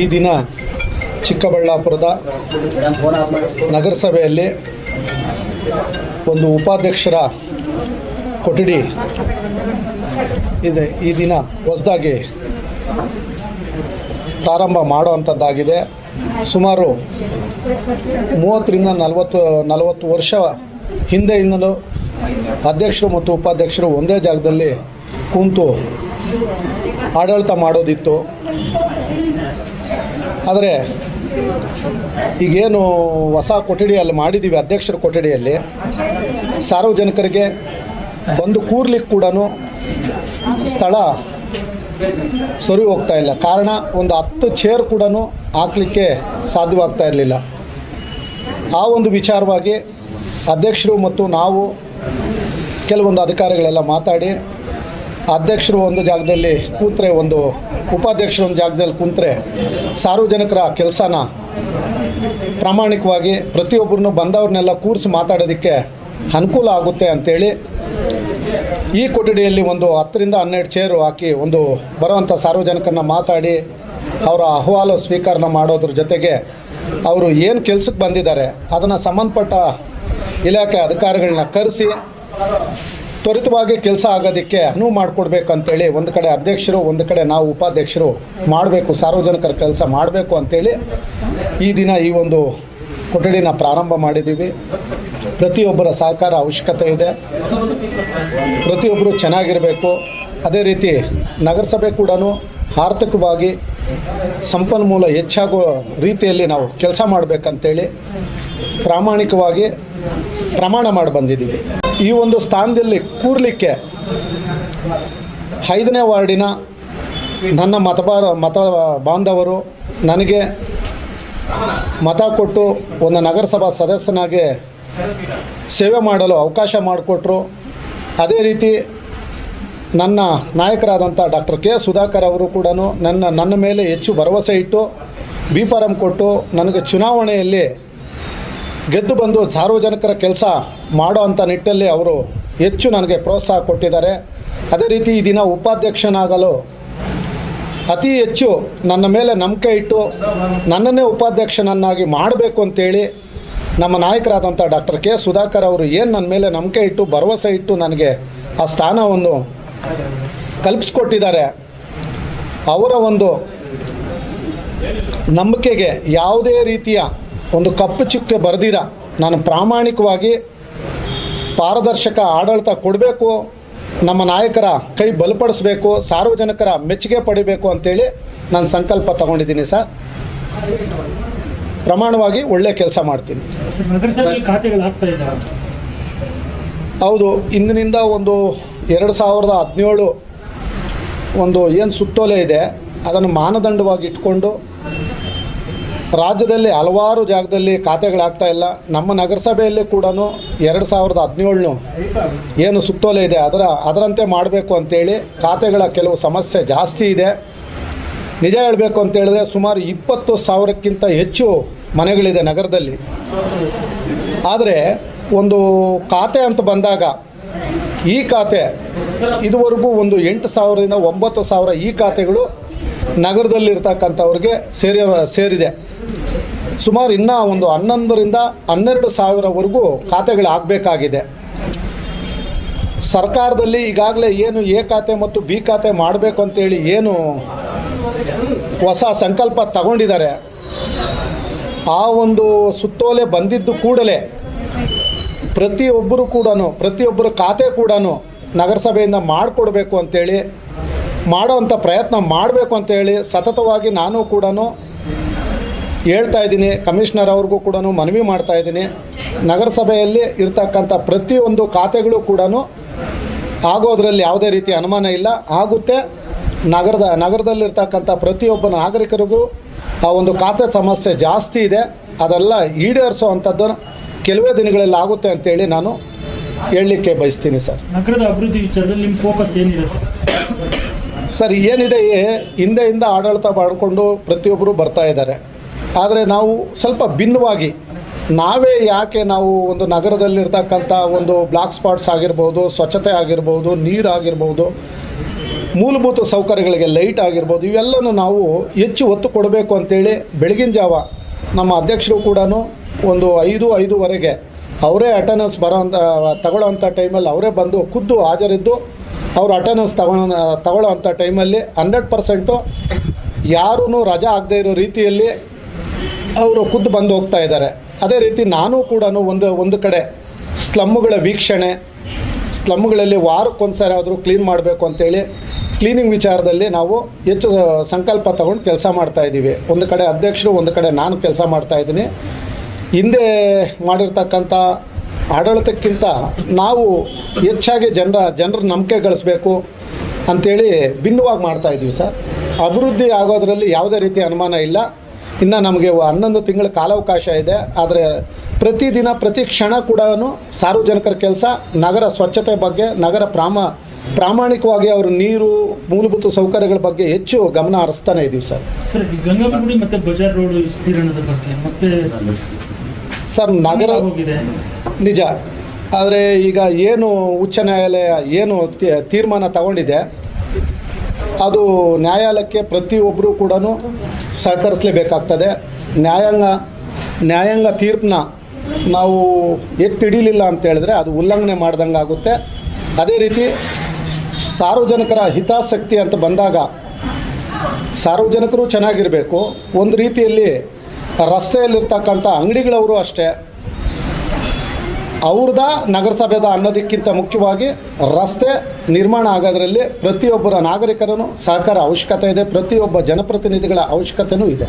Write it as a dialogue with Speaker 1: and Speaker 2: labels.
Speaker 1: ಈ ದಿನ ಚಿಕ್ಕಬಳ್ಳಾಪುರದ ನಗರಸಭೆಯಲ್ಲಿ ಒಂದು ಉಪಾಧ್ಯಕ್ಷರ ಕೊಠಡಿ ಇದೆ. ಈ ದಿನ ಹೊಸದಾಗಿ ಪ್ರಾರಂಭ ಮಾಡುವಂಥದ್ದಾಗಿದೆ. ಸುಮಾರು ಮೂವತ್ತರಿಂದ ನಲವತ್ತು ನಲವತ್ತು ವರ್ಷ ಹಿಂದೆಯಿಂದಲೂ ಅಧ್ಯಕ್ಷರು ಮತ್ತು ಉಪಾಧ್ಯಕ್ಷರು ಒಂದೇ ಜಾಗದಲ್ಲಿ ಕೂತು ಆಡಳಿತ ಮಾಡೋದಿತ್ತು. ಆದರೆ ಈಗೇನು ಹೊಸ ಕೊಠಡಿಯಲ್ಲಿ ಮಾಡಿದ್ದೀವಿ ಅಧ್ಯಕ್ಷರ ಕೊಠಡಿಯಲ್ಲಿ. ಸಾರ್ವಜನಿಕರಿಗೆ ಬಂದು ಕೂರ್ಲಿಕ್ಕೆ ಕೂಡ ಸ್ಥಳ ಸರಿ ಹೋಗ್ತಾ ಇಲ್ಲ. ಕಾರಣ ಒಂದು ಹತ್ತು ಚೇರ್ ಕೂಡ ಹಾಕಲಿಕ್ಕೆ ಸಾಧ್ಯವಾಗ್ತಾ ಇರಲಿಲ್ಲ. ಆ ಒಂದು ವಿಚಾರವಾಗಿ ಅಧ್ಯಕ್ಷರು ಮತ್ತು ನಾವು ಕೆಲವೊಂದು ಅಧಿಕಾರಿಗಳೆಲ್ಲ ಮಾತಾಡಿ ಅಧ್ಯಕ್ಷರು ಒಂದು ಜಾಗದಲ್ಲಿ ಕೂತ್ರೆ ಒಂದು, ಉಪಾಧ್ಯಕ್ಷರು ಒಂದು ಜಾಗದಲ್ಲಿ ಕೂತ್ರೆ ಸಾರ್ವಜನಿಕರ ಕೆಲಸನ ಪ್ರಾಮಾಣಿಕವಾಗಿ ಪ್ರತಿಯೊಬ್ಬರನ್ನು ಬಂದವ್ರನ್ನೆಲ್ಲ ಕೂರಿಸಿ ಮಾತಾಡೋದಕ್ಕೆ ಅನುಕೂಲ ಆಗುತ್ತೆ ಅಂಥೇಳಿ ಈ ಕೊಠಡಿಯಲ್ಲಿ ಒಂದು ಹತ್ತರಿಂದ ಹನ್ನೆರಡು ಚೇರು ಹಾಕಿ ಒಂದು ಬರುವಂಥ ಸಾರ್ವಜನಿಕರನ್ನ ಮಾತಾಡಿ ಅವರ ಅಹವಾಲು ಸ್ವೀಕಾರನ ಮಾಡೋದ್ರ ಜೊತೆಗೆ ಅವರು ಏನು ಕೆಲಸಕ್ಕೆ ಬಂದಿದ್ದಾರೆ, ಅದನ್ನು ಸಂಬಂಧಪಟ್ಟ ಇಲಾಖೆ ಅಧಿಕಾರಿಗಳನ್ನ ಕರೆಸಿ ತ್ವರಿತವಾಗಿ ಕೆಲಸ ಆಗೋದಕ್ಕೆ ಅನುವು ಮಾಡಿಕೊಡ್ಬೇಕು ಅಂತೇಳಿ ಒಂದು ಕಡೆ ಅಧ್ಯಕ್ಷರು, ಒಂದು ಕಡೆ ನಾವು ಉಪಾಧ್ಯಕ್ಷರು ಮಾಡಬೇಕು, ಸಾರ್ವಜನಿಕರ ಕೆಲಸ ಮಾಡಬೇಕು ಅಂತೇಳಿ ಈ ದಿನ ಈ ಒಂದು ಕೊಠಡಿನ ಪ್ರಾರಂಭ ಮಾಡಿದ್ದೀವಿ. ಪ್ರತಿಯೊಬ್ಬರ ಸಹಕಾರ ಅವಶ್ಯಕತೆ ಇದೆ. ಪ್ರತಿಯೊಬ್ಬರು ಚೆನ್ನಾಗಿರಬೇಕು. ಅದೇ ರೀತಿ ನಗರಸಭೆ ಕೂಡ ಆರ್ಥಿಕವಾಗಿ ಸಂಪನ್ಮೂಲ ಹೆಚ್ಚಾಗೋ ರೀತಿಯಲ್ಲಿ ನಾವು ಕೆಲಸ ಮಾಡಬೇಕಂತೇಳಿ ಪ್ರಾಮಾಣಿಕವಾಗಿ ಪ್ರಮಾಣ ಮಾಡಿ ಬಂದಿದ್ದೀವಿ. ಈ ಒಂದು ಸ್ಥಾನದಲ್ಲಿ ಕೂರಲಿಕ್ಕೆ ಐದನೇ ವಾರ್ಡಿನ ನನ್ನ ಮತಬಾರ ಮತ ಬಾಂಧವರು ನನಗೆ ಮತ ಕೊಟ್ಟು ಒಂದು ನಗರಸಭಾ ಸದಸ್ಯನಾಗಿ ಸೇವೆ ಮಾಡಲು ಅವಕಾಶ ಮಾಡಿಕೊಟ್ರು. ಅದೇ ರೀತಿ ನನ್ನ ನಾಯಕರಾದಂಥ ಡಾಕ್ಟರ್ ಕೆ ಸುಧಾಕರ್ ಅವರು ಕೂಡ ನನ್ನ ನನ್ನ ಮೇಲೆ ಹೆಚ್ಚು ಭರವಸೆ ಇಟ್ಟು, ಬಿ ಫಾರಂ ಕೊಟ್ಟು ನನಗೆ ಚುನಾವಣೆಯಲ್ಲಿ ಗೆದ್ದು ಬಂದು ಸಾರ್ವಜನಿಕರ ಕೆಲಸ ಮಾಡೋ ಅಂಥ ನಿಟ್ಟಲ್ಲಿ ಅವರು ಹೆಚ್ಚು ನನಗೆ ಪ್ರೋತ್ಸಾಹ ಕೊಟ್ಟಿದ್ದಾರೆ. ಅದೇ ರೀತಿ ಈ ದಿನ ಉಪಾಧ್ಯಕ್ಷನಾಗಲು ಅತಿ ಹೆಚ್ಚು ನನ್ನ ಮೇಲೆ ನಂಬಿಕೆ ಇಟ್ಟು ನನ್ನನ್ನೇ ಉಪಾಧ್ಯಕ್ಷನನ್ನಾಗಿ ಮಾಡಬೇಕು ಅಂತೇಳಿ ನಮ್ಮ ನಾಯಕರಾದಂಥ ಡಾಕ್ಟರ್ ಕೆ ಸುಧಾಕರ್ ಅವರು ಏನು ನನ್ನ ಮೇಲೆ ನಂಬಿಕೆ ಇಟ್ಟು ಭರವಸೆ ಇಟ್ಟು ನನಗೆ ಆ ಸ್ಥಾನವನ್ನು ಕಲ್ಪಿಸ್ಕೊಟ್ಟಿದ್ದಾರೆ. ಅವರ ಒಂದು ನಂಬಿಕೆಗೆ ಯಾವುದೇ ರೀತಿಯ ಒಂದು ಕಪ್ಪು ಚುಕ್ಕೆ ಬರೆದಿರ. ನಾನು ಪ್ರಾಮಾಣಿಕವಾಗಿ ಪಾರದರ್ಶಕ ಆಡಳಿತ ಕೊಡಬೇಕು ನಮ್ಮ ನಾಯಕರ ಕೈ ಬಲಪಡಿಸಬೇಕು ಸಾರ್ವಜನಿಕರ ಮೆಚ್ಚುಗೆ ಪಡಿಬೇಕು ಅಂತೇಳಿ ನಾನು ಸಂಕಲ್ಪ ತಗೊಂಡಿದ್ದೀನಿ ಸರ್. ಪ್ರಮಾಣವಾಗಿ ಒಳ್ಳೆಯ ಕೆಲಸ ಮಾಡ್ತೀನಿ. ಹೌದು ಇಂದಿನಿಂದ ಒಂದು ಎರಡು ಸಾವಿರದ ಹದಿನೇಳು ಒಂದು ಏನು ಸುತ್ತೋಲೆ ಇದೆ ಅದನ್ನು ಮಾನದಂಡವಾಗಿ ಇಟ್ಕೊಂಡು ರಾಜ್ಯದಲ್ಲಿ ಹಲವಾರು ಜಾಗದಲ್ಲಿ ಖಾತೆಗಳಾಗ್ತಾ ಇಲ್ಲ. ನಮ್ಮ ನಗರಸಭೆಯಲ್ಲಿ ಕೂಡ ಎರಡು ಸಾವಿರದ ಹದಿನೇಳನು ಏನು ಸುತ್ತೋಲೆ ಇದೆ, ಅದರ, ಅದರಂತೆ ಮಾಡಬೇಕು ಅಂತೇಳಿ ಖಾತೆಗಳ ಕೆಲವು ಸಮಸ್ಯೆ ಜಾಸ್ತಿ ಇದೆ. ನಿಜ ಹೇಳಬೇಕು ಅಂತ ಹೇಳಿದ್ರೆ ಸುಮಾರು ಇಪ್ಪತ್ತು ಸಾವಿರಕ್ಕಿಂತ ಹೆಚ್ಚು ಮನೆಗಳಿದೆ ನಗರದಲ್ಲಿ. ಆದರೆ ಒಂದು ಖಾತೆ ಅಂತ ಬಂದಾಗ ಈ ಖಾತೆ, ಇದುವರೆಗೂ ಒಂದು ಎಂಟು ಸಾವಿರದಿಂದ ಒಂಬತ್ತು ಸಾವಿರ ಈ ಖಾತೆಗಳು ನಗರದಲ್ಲಿರ್ತಕ್ಕಂಥವ್ರಿಗೆ ಸೇರಿ, ಸೇರಿದೆ. ಸುಮಾರು ಇನ್ನೂ ಒಂದು ಹನ್ನೊಂದರಿಂದ ಹನ್ನೆರಡು ಸಾವಿರವರೆಗೂ ಖಾತೆಗಳು ಆಗಬೇಕಾಗಿದೆ. ಸರ್ಕಾರದಲ್ಲಿ ಈಗಾಗಲೇ ಏನು ಎ ಖಾತೆ ಮತ್ತು ಬಿ ಖಾತೆ ಮಾಡಬೇಕು ಅಂತೇಳಿ ಏನು ಹೊಸ ಸಂಕಲ್ಪ ತಗೊಂಡಿದ್ದಾರೆ. ಆ ಒಂದು ಸುತ್ತೋಲೆ ಬಂದಿದ್ದು ಕೂಡಲೇ ಪ್ರತಿಯೊಬ್ಬರು ಕೂಡ ಪ್ರತಿಯೊಬ್ಬರ ಖಾತೆ ಕೂಡ ನಗರಸಭೆಯಿಂದ ಮಾಡಿಕೊಡ್ಬೇಕು ಅಂತೇಳಿ ಮಾಡೋವಂಥ ಪ್ರಯತ್ನ ಮಾಡಬೇಕು ಅಂತೇಳಿ ಸತತವಾಗಿ ನಾನು ಕೂಡ ಹೇಳ್ತಾ ಇದ್ದೀನಿ. ಕಮಿಷನರ್ ಅವ್ರಿಗೂ ಕೂಡ ಮನವಿ ಮಾಡ್ತಾ ಇದ್ದೀನಿ. ನಗರಸಭೆಯಲ್ಲಿ ಇರ್ತಕ್ಕಂಥ ಪ್ರತಿಯೊಂದು ಖಾತೆಗಳು ಕೂಡ ಆಗೋದ್ರಲ್ಲಿ ಯಾವುದೇ ರೀತಿ ಅನುಮಾನ ಇಲ್ಲ. ಆಗುತ್ತೆ ನಗರದ ನಗರದಲ್ಲಿರ್ತಕ್ಕಂಥ ಪ್ರತಿಯೊಬ್ಬ ನಾಗರಿಕರಿಗೂ ಆ ಒಂದು ಖಾತೆ ಸಮಸ್ಯೆ ಜಾಸ್ತಿ ಇದೆ. ಅದೆಲ್ಲ ಈಡೇರಿಸೋ ಅಂಥದ್ದು ಕೆಲವೇ ದಿನಗಳಲ್ಲಿ ಆಗುತ್ತೆ ಅಂತೇಳಿ ನಾನು ಹೇಳಲಿಕ್ಕೆ ಬಯಸ್ತೀನಿ ಸರ್.
Speaker 2: ನಗರದ ಅಭಿವೃದ್ಧಿ ವಿಚಾರದಲ್ಲಿ ನಿಮ್ಮ ಫೋಕಸ್ ಏನಿದೆ ಸರ್?
Speaker 1: ಏನಿದೆ ಹಿಂದೆ ಹಿಂದೆಯಿಂದ ಆಡಳಿತ ಮಾಡಿಕೊಂಡು ಪ್ರತಿಯೊಬ್ಬರು ಬರ್ತಾ ಇದ್ದಾರೆ. ಆದರೆ ನಾವು ಸ್ವಲ್ಪ ಭಿನ್ನವಾಗಿ, ನಾವೇ ಯಾಕೆ ನಾವು ಒಂದು ನಗರದಲ್ಲಿರ್ತಕ್ಕಂಥ ಒಂದು ಬ್ಲಾಕ್ ಸ್ಪಾಟ್ಸ್ ಆಗಿರ್ಬೋದು, ಸ್ವಚ್ಛತೆ ಆಗಿರ್ಬೋದು, ನೀರು ಆಗಿರ್ಬೋದು, ಮೂಲಭೂತ ಸೌಕರ್ಯಗಳಿಗೆ ಲೈಟ್ ಆಗಿರ್ಬೋದು, ಇವೆಲ್ಲನೂ ನಾವು ಹೆಚ್ಚು ಒತ್ತು ಕೊಡಬೇಕು ಅಂತೇಳಿ ಬೆಳಗಿನ ಜಾವ ನಮ್ಮ ಅಧ್ಯಕ್ಷರು ಕೂಡ ಒಂದು ಐದು, ಐದುವರೆಗೆ ಅವರೇ ಅಟೆಂಡೆನ್ಸ್ ಬರೋಂಥ ತಗೊಳ್ಳೋಂಥ ಟೈಮಲ್ಲಿ ಅವರೇ ಬಂದು ಖುದ್ದು ಹಾಜರಿದ್ದು, ಅವರು ಅಟೆಂಡೆನ್ಸ್ ತಗೋ ತಗೊಳ್ಳೋ ಅಂಥ ಟೈಮಲ್ಲಿ ಹಂಡ್ರೆಡ್ ಪರ್ಸೆಂಟು ಯಾರೂ ರಜಾ ಆಗದೇ ಇರೋ ರೀತಿಯಲ್ಲಿ ಅವರು ಖುದ್ದು ಬಂದು ಹೋಗ್ತಾ ಇದ್ದಾರೆ. ಅದೇ ರೀತಿ ನಾನು ಕೂಡ ಒಂದು ಒಂದು ಕಡೆ ಸ್ಲಮ್ಮುಗಳ ವೀಕ್ಷಣೆ ಸ್ಲಮ್ಗಳಲ್ಲಿ ವಾರಕ್ಕೊಂದ್ಸರಿ ಆದರೂ ಕ್ಲೀನ್ ಮಾಡಬೇಕು ಅಂತೇಳಿ ಕ್ಲೀನಿಂಗ್ ವಿಚಾರದಲ್ಲಿ ನಾವು ಹೆಚ್ಚು ಸಂಕಲ್ಪ ತಗೊಂಡು ಕೆಲಸ ಮಾಡ್ತಾ ಇದ್ದೀವಿ. ಒಂದು ಕಡೆ ಅಧ್ಯಕ್ಷರು, ಒಂದು ಕಡೆ ನಾನು ಕೆಲಸ ಮಾಡ್ತಾ ಇದ್ದೀನಿ. ಹಿಂದೆ ಮಾಡಿರ್ತಕ್ಕಂಥ ಆಡಳಿತಕ್ಕಿಂತ ನಾವು ಹೆಚ್ಚಾಗಿ ಜನರ ಜನರ ನಂಬಿಕೆ ಗಳಿಸ್ಬೇಕು ಅಂಥೇಳಿ ಭಿನ್ನವಾಗಿ ಮಾಡ್ತಾ ಇದ್ದೀವಿ ಸರ್. ಅಭಿವೃದ್ಧಿ ಆಗೋದರಲ್ಲಿ ಯಾವುದೇ ರೀತಿ ಅನುಮಾನ ಇಲ್ಲ. ಇನ್ನು ನಮಗೆ ಹನ್ನೊಂದು ತಿಂಗಳ ಕಾಲಾವಕಾಶ ಇದೆ. ಆದರೆ ಪ್ರತಿದಿನ ಪ್ರತಿ ಕ್ಷಣ ಕೂಡ ಸಾರ್ವಜನಿಕರ ಕೆಲಸ ನಗರ ಸ್ವಚ್ಛತೆ ಬಗ್ಗೆ ನಗರ ಪ್ರಾಮ ಪ್ರಾಮಾಣಿಕವಾಗಿ ಅವರು ನೀರು ಮೂಲಭೂತ ಸೌಕರ್ಯಗಳ ಬಗ್ಗೆ ಹೆಚ್ಚು ಗಮನ ಹರಿಸ್ತಾನೆ ಇದ್ದೀವಿ ಸರ್.
Speaker 2: ಸರ್ ಮತ್ತೆ ಬಜಾರ್ ರೋಡ್ ವಿಸ್ತೀರ್ಣದ ಬಗ್ಗೆ ಮತ್ತೆ
Speaker 1: ಸರ್ ನಗರ
Speaker 2: ಹೋಗಿದೆ.
Speaker 1: ನಿಜ. ಆದರೆ ಈಗ ಏನು ಉಚ್ಚ ನ್ಯಾಯಾಲಯ ಏನು ತೀರ್ಮಾನ ತಗೊಂಡಿದೆ ಅದು ನ್ಯಾಯಾಲಯಕ್ಕೆ ಪ್ರತಿಯೊಬ್ಬರೂ ಕೂಡ ಸಹಕರಿಸಲೇಬೇಕಾಗ್ತದೆ. ನ್ಯಾಯಾಂಗ ನ್ಯಾಯಾಂಗ ತೀರ್ಪನ್ನ ನಾವು ಎತ್ತಿ ಹಿಡಿಲಿಲ್ಲ ಅಂತೇಳಿದ್ರೆ ಅದು ಉಲ್ಲಂಘನೆ ಮಾಡ್ದಂಗೆ ಆಗುತ್ತೆ. ಅದೇ ರೀತಿ ಸಾರ್ವಜನಿಕರ ಹಿತಾಸಕ್ತಿ ಅಂತ ಬಂದಾಗ ಸಾರ್ವಜನಿಕರು ಚೆನ್ನಾಗಿರಬೇಕು. ಒಂದು ರೀತಿಯಲ್ಲಿ ರಸ್ತೆಯಲ್ಲಿರ್ತಕ್ಕಂಥ ಅಂಗಡಿಗಳವರು ಅಷ್ಟೇ ಅವ್ರದ ನಗರಸಭೆದ ಅನ್ನೋದಕ್ಕಿಂತ ಮುಖ್ಯವಾಗಿ ರಸ್ತೆ ನಿರ್ಮಾಣ ಆಗೋದ್ರಲ್ಲಿ ಪ್ರತಿಯೊಬ್ಬರ ನಾಗರಿಕರನ್ನು ಸಹಕಾರ ಅವಶ್ಯಕತೆ ಇದೆ, ಪ್ರತಿಯೊಬ್ಬ ಜನಪ್ರತಿನಿಧಿಗಳ ಅವಶ್ಯಕತೆಯೂ ಇದೆ.